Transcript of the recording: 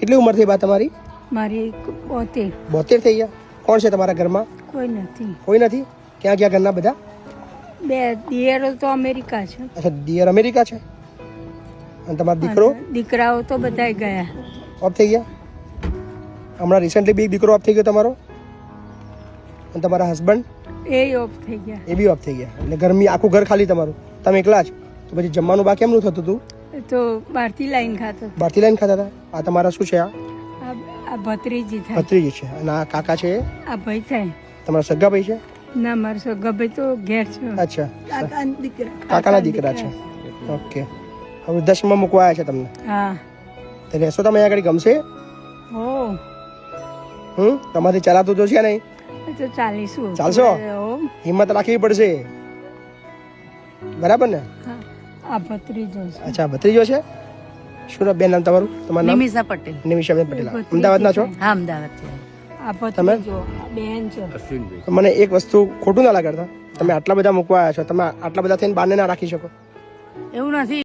કેટલી ઉંમર થઈ બા તમારી? મારી બોતેર. બોતેર થઈ ગયા. કોણ છે તમારા ઘરમાં? કોઈ નથી. કોઈ નથી? ક્યાં ગયા ઘરના બધા? બે દિયરો તો અમેરિકા છે. અચ્છા દિયર અમેરિકા છે? અને તમારો દીકરો? દીકરાઓ તો બધા ગયા. ઓફ થઈ ગયા? હમણાં રિસેન્ટલી બી દીકરો ઓફ થઈ ગયો તમારો? અને તમારા હસબન્ડ એ ઓફ થઈ ગયા. એ બી ઓફ થઈ ગયા. એટલે ગરમી આખું ઘર ખાલી તમારું. તમે એકલા જ. તો પછી જમવાનું બા કેમનું થતું હતું? તો બહારથી લાઈન ખાતો. બહારથી લાઈન ખાતા હતા? આ તમારા શું છે આ? આ ભત્રીજી થાય. ભત્રીજી છે. અને આ કાકા છે આ ભાઈ થાય. તમારા સગા ભાઈ છે? ના મારા સગા ભાઈ તો ઘેર છે. અચ્છા. કાકાના દીકરા. કાકાના દીકરા છે. ઓકે. હવે દસમાં મૂકવા આવ્યા છે તમને? હા. તો રહેશો તમે આગળ ગમશે? હો. હમ? તમારી ચલાતું તો છે નહીં? તો ચાલીશું. ચાલશો? હિંમત રાખવી પડશે. બરાબર ને? હા. આ ભત્રીજો છે. અચ્છા ભત્રીજો છે? શું બેન નામ તમારું? તમારું નામ? નિમિષા પટેલ. નિમિષાબેન પટેલ. અમદાવાદના છો? હા અમદાવાદ આ ભત્રીજો બેન છો. મને એક વસ્તુ ખોટું ના લાગતા તમે આટલા બધા મૂકવા આવ્યા છો. તમે આટલા બધા થઈને બાને ના રાખી શકો. એવું નથી.